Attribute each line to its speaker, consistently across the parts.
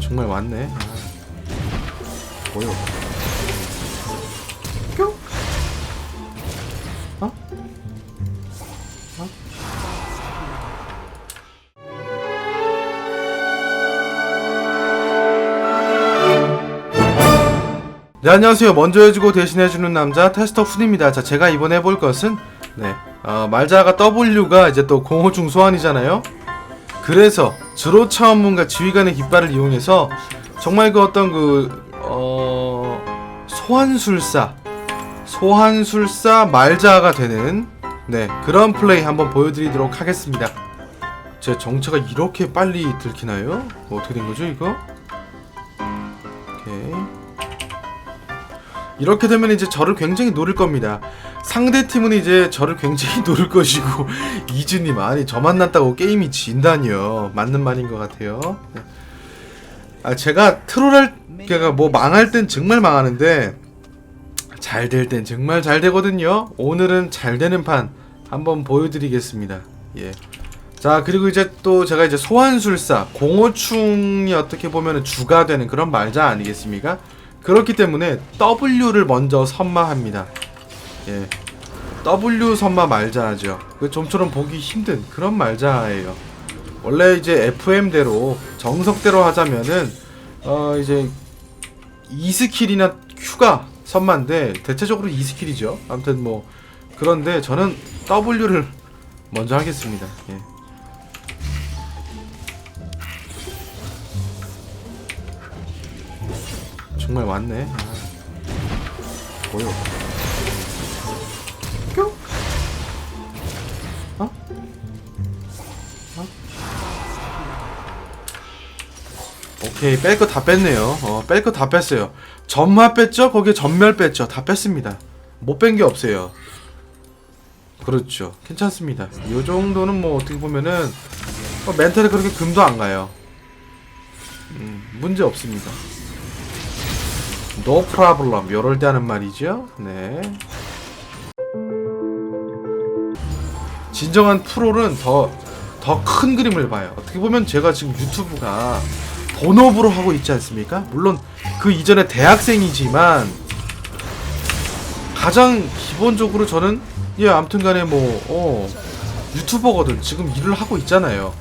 Speaker 1: 정말 왔네. 아. 보여. 뿅. 어? 어? 네 안녕하세요. 먼저 해주고 대신해주는 남자 테스터 푼입니다. 자 제가 이번에 해볼 것은 네 어, 말자가 W가 이제 또 공호중 소환이잖아요. 그래서 주로 차원문과 지휘관의 깃발을 이용해서 정말 그 어떤 그 어, 소환술사 소환술사 말자가 되는 네 그런 플레이 한번 보여드리도록 하겠습니다. 제 정체가 이렇게 빨리 들키나요? 뭐 어떻게 된 거죠 이거? 이렇게 되면 이제 저를 굉장히 노릴 겁니다. 상대 팀은 이제 저를 굉장히 노릴 것이고 이즈님 아니 저 만났다고 게임이 진다니요. 맞는 말인 것 같아요. 네. 아 제가 트롤할 그러니까 뭐 망할 땐 정말 망하는데 잘 될 땐 정말 잘 되거든요. 오늘은 잘 되는 판 한번 보여드리겠습니다. 예. 자 그리고 이제 또 제가 이제 소환술사 공호충이 어떻게 보면 주가 되는 그런 말자 아니겠습니까? 그렇기 때문에 W를 먼저 선마합니다. 예. W 선마 말자죠. 그 좀처럼 보기 힘든 그런 말자예요. 원래 이제 FM대로 정석대로 하자면은 어 이제 2스킬이나 Q가 선마인데 대체적으로 2스킬이죠. 아무튼 뭐 그런데 저는 W를 먼저 하겠습니다. 예. 정말. 아. 보여. 뿅. 어? 어? 오케이 뺄 거 다 뺐네요. 어, 뺄 거 다 뺐어요. 점화 뺐죠? 거기에 전멸 뺐죠? 다 뺐습니다. 못 뺀 게 없어요. 그렇죠. 괜찮습니다. 이 정도는 뭐 어떻게 보면은 어, 멘탈에 그렇게 금도 안 가요. 음, 문제 없습니다. No problem. 요럴 때 하는 말이죠. 네. 진정한 프로는 더, 더 큰 그림을 봐요. 어떻게 보면 제가 지금 유튜브가 본업으로 하고 있지 않습니까? 물론 그 이전에 대학생이지만 가장 기본적으로 저는 예, 아무튼 간에 뭐, 어, 유튜버거든. 지금 일을 하고 있잖아요.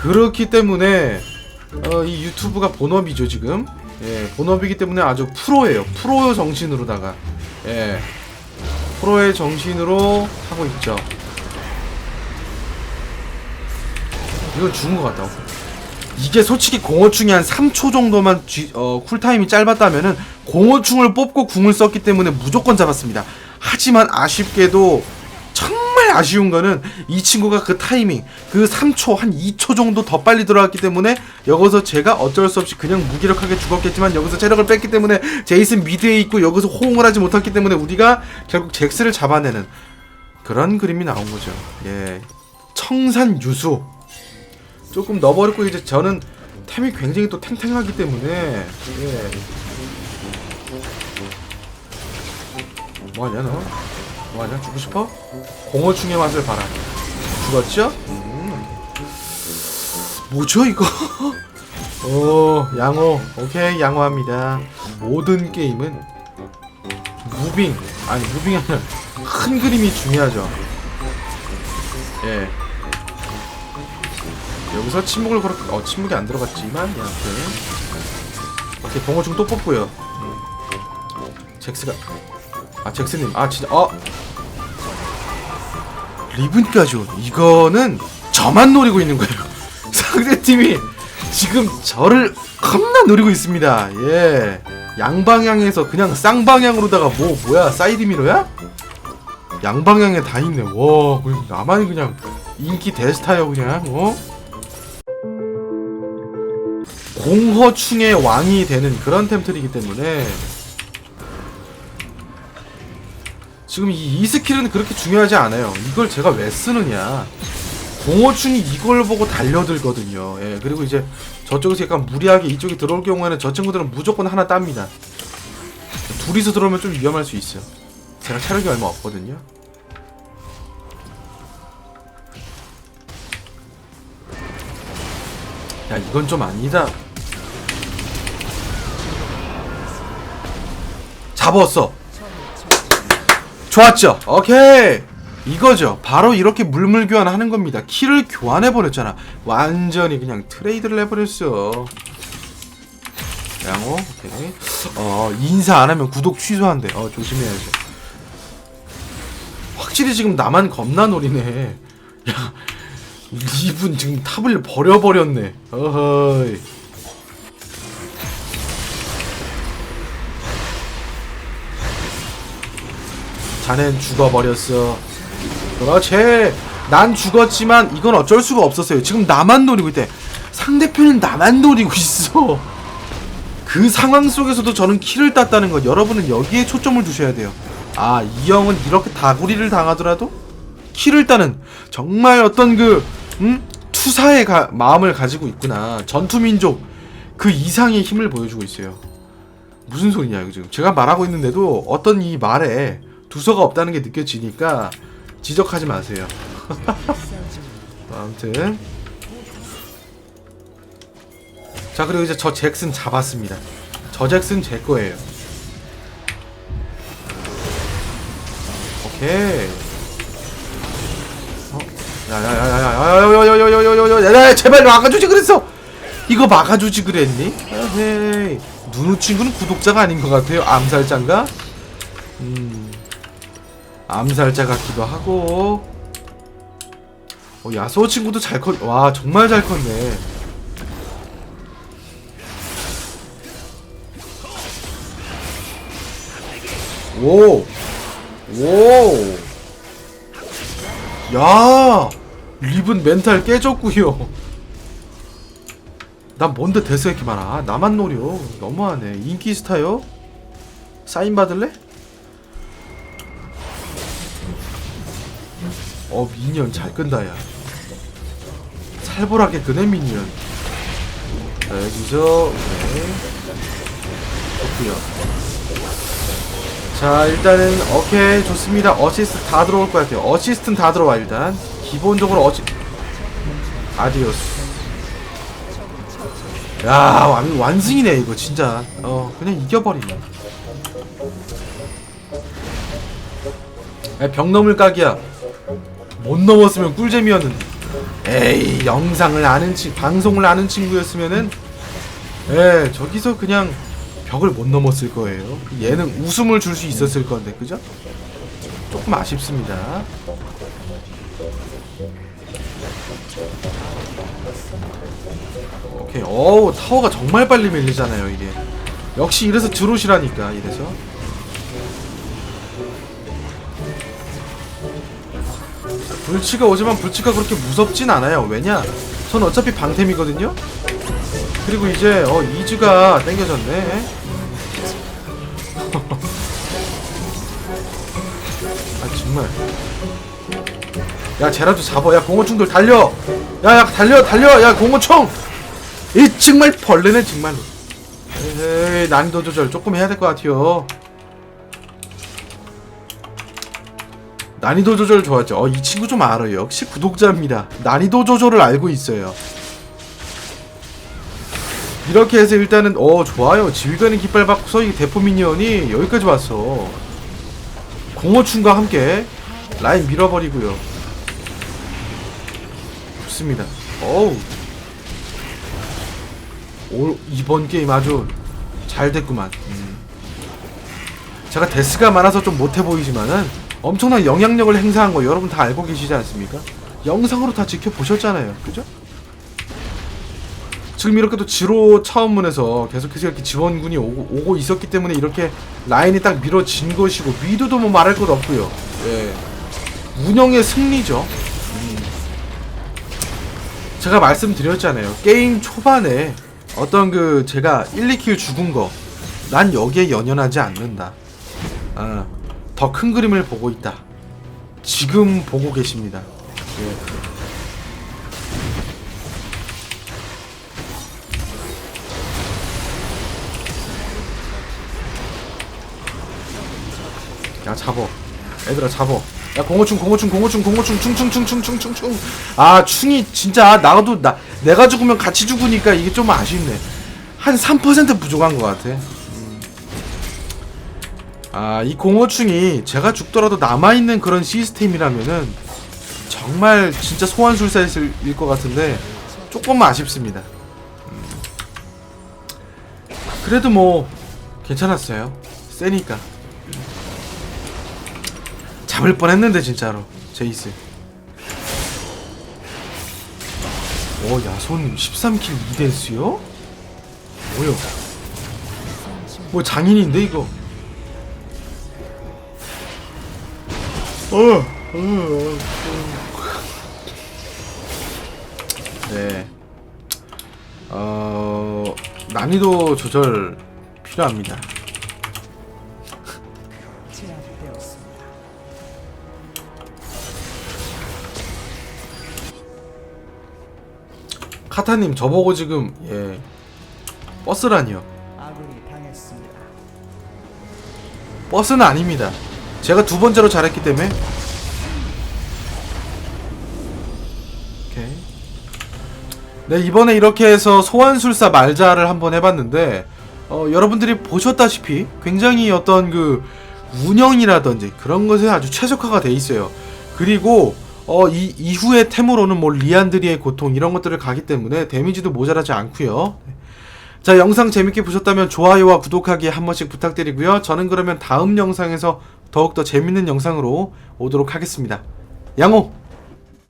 Speaker 1: 그렇기 때문에, 어, 이 유튜브가 본업이죠, 지금. 예, 본업이기 때문에 아주 프로예요. 프로 정신으로다가. 예. 프로의 정신으로 하고 있죠. 이건 죽은 것 같다. 이게 솔직히 공허충이 한 3초 정도만 쥐- 어, 쿨타임이 짧았다면은 공허충을 뽑고 궁을 썼기 때문에 무조건 잡았습니다. 하지만 아쉽게도 아쉬운 거는 이 친구가 그 타이밍 그 3초 한 2초 정도 더 빨리 들어갔기 때문에 여기서 제가 어쩔 수 없이 그냥 무기력하게 죽었겠지만 여기서 체력을 뺐기 때문에 제이슨 미드에 있고 여기서 호응을 하지 못했기 때문에 우리가 결국 잭스를 잡아내는 그런 그림이 나온 거죠. 예. 청산 유수 조금 넣어버렸고 이제 저는 템이 굉장히 또 탱탱하기 때문에 예. 뭐하냐 너? 뭐하냐 죽고 싶어? 공허충의 맛을 봐라 죽었죠? 음. 뭐죠 이거? 오 양호 오케이 양호합니다 모든 게임은 무빙 아니 무빙이 아니라 큰 그림이 중요하죠 예 여기서 침묵을 걸어 어 침묵이 안 들어갔지만 야 오케이 오케이 봉어중 또 뽑고요 음. 잭스가 아 잭스님 아 진짜 어 리븐까지 온 이거는 저만 노리고 있는 거예요. 상대팀이 지금 저를 겁나 노리고 있습니다. 예. 양방향에서 그냥 쌍방향으로다가 뭐 뭐야? 사이드 미러야? 양방향에 다 있네. 와 나만 그냥 인기 대스타요 그냥 어? 공허충의 왕이 되는 그런 템틀이기 때문에 지금 이, 이 스킬은 그렇게 중요하지 않아요. 이걸 제가 왜 쓰느냐. 공호충이 이걸 보고 달려들거든요. 예, 그리고 이제 저쪽에서 약간 무리하게 이쪽에 들어올 경우에는 저 친구들은 무조건 하나 땁니다. 둘이서 들어오면 좀 위험할 수 있어요. 제가 체력이 얼마 없거든요. 야, 이건 좀 아니다. 잡았어. 좋았죠? 오케이. 이거죠. 바로 이렇게 물물 교환하는 겁니다. 키를 교환해 버렸잖아. 완전히 그냥 트레이드를 해 버렸어. 양호 오케이. 어 인사 안 하면 구독 취소한대. 어 조심해야죠 확실히 지금 나만 겁나 노리네. 야 이분 지금 탑을 버려 버렸네. 어허이 자넨 죽어버렸어. 그렇지 난 죽었지만 이건 어쩔 수가 없었어요. 지금 나만 노리고 있대. 상대편은 나만 노리고 있어. 그 상황 속에서도 저는 키를 땄다는 것. 여러분은 여기에 초점을 두셔야 돼요. 아 이 형은 이렇게 다구리를 당하더라도 키를 따는 정말 어떤 그 음? 투사의 가- 마음을 가지고 있구나. 전투민족. 그 이상의 힘을 보여주고 있어요. 무슨 소리냐 이거 지금. 제가 말하고 있는데도 어떤 이 말에 두서가 없다는 게 느껴지니까 지적하지 마세요 아무튼 자 그리고 이제 저 잭슨 잡았습니다 저 잭슨 제 거예요 오케이 어? 야야야야야야야야야야야야야야 제발 막아주지 그랬어 이거 막아주지 그랬니? 에헤이 누누 친구는 구독자가 아닌 것 같아요 암살자인가? 음 암살자 같기도 하고 어, 야소호 친구도 잘 컸, 와 정말 잘 컸네 오! 오! 야! 리븐 멘탈 깨졌구요. 난 뭔데 대서 이렇게 많아? 나만 노려. 너무하네. 인기 스타요? 사인 받을래? 어, 미니언 잘 끈다, 야. 살벌하게 끄네, 미니언. 자, 여기서, 네. 좋구요. 자 일단은 오케이 좋습니다 어시스트 다 들어올 것 같아요 어시스트는 다 들어와 일단 기본적으로 어시 아디오스 야 완, 완승이네 이거 진짜 어 그냥 이겨버리네 야, 병 넘을 각이야 못 넘었으면 꿀잼이었는데 에이 영상을 아는 친 방송을 아는 친구였으면은 에 저기서 그냥 벽을 못 넘었을 거예요. 얘는 웃음을 줄 수 있었을 건데, 그죠? 조금 아쉽습니다. 오케이. 어우, 타워가 정말 빨리 밀리잖아요, 이게. 역시 이래서 드롯이라니까, 이래서. 불치가 오지만 불치가 그렇게 무섭진 않아요. 왜냐? 전 어차피 방템이거든요? 그리고 이제, 어, 이즈가 땡겨졌네. 아 정말 야 쟤라도 잡아 야 공어충들 달려 야야 달려 달려 야 공어충 이 정말 벌레네 정말로 에이 난이도 조절 조금 해야 될 것 같아요 난이도 조절 좋았죠. 어, 이 친구 좀 알아요. 역시 구독자입니다. 난이도 조절을 알고 있어요. 이렇게 해서 일단은 어 좋아요. 지휘관의 깃발 받고서 이 대포 미니언이 여기까지 왔어. 공어충과 함께 라인 밀어버리고요. 좋습니다. 어우. 올 이번 게임 아주 잘 됐구만. 음. 제가 데스가 많아서 좀 못해 보이지만은 엄청난 영향력을 행사한 거 여러분 다 알고 계시지 않습니까? 영상으로 다 지켜보셨잖아요 그죠? 지금 이렇게 또 지로 차원문에서 계속해서 이렇게 지원군이 오고, 오고 있었기 때문에 이렇게 라인이 딱 밀어진 것이고 미드도 뭐 말할 것 없고요. 예. 운영의 승리죠. 음. 제가 말씀드렸잖아요. 게임 초반에 어떤 그 제가 1, 2킬 죽은 거, 난 여기에 연연하지 않는다. 아, 더 큰 그림을 보고 있다. 지금 보고 계십니다. 예. 야 잡어 얘들아 잡어 야 공어충 공어충 공어충 공어충 충충충충충충충 아 충이 진짜 나도 나 내가 죽으면 같이 죽으니까 이게 좀 아쉽네. 한 3% 부족한 것 같아. 음. 아, 이 공허충이 제가 죽더라도 남아있는 그런 시스템이라면은 정말 진짜 소환술사일 것 같은데 조금 아쉽습니다. 음. 그래도 뭐 괜찮았어요. 세니까. 잡을 뻔했는데 진짜로 제이스. 오 야손 13킬 2댄스요? 뭐요? 뭐 장인인데 이거? 어, 어, 어. 네. 어 난이도 조절 필요합니다. 카타님 저보고 지금 예 버스라니요. 버스는 아닙니다. 제가 두 번째로 잘했기 때문에. 네 이번에 이렇게 해서 소환술사 말자를 한번 해봤는데 어, 여러분들이 보셨다시피 굉장히 어떤 그 운영이라든지 그런 것에 아주 최적화가 돼 있어요. 그리고 어, 이 이후의 템으로는 뭐 리안드리의 고통 이런 것들을 가기 때문에 데미지도 모자라지 않고요. 자 영상 재밌게 보셨다면 좋아요와 구독하기 한 번씩 부탁드리고요. 저는 그러면 다음 영상에서 더욱더 재밌는 영상으로 오도록 하겠습니다. 양호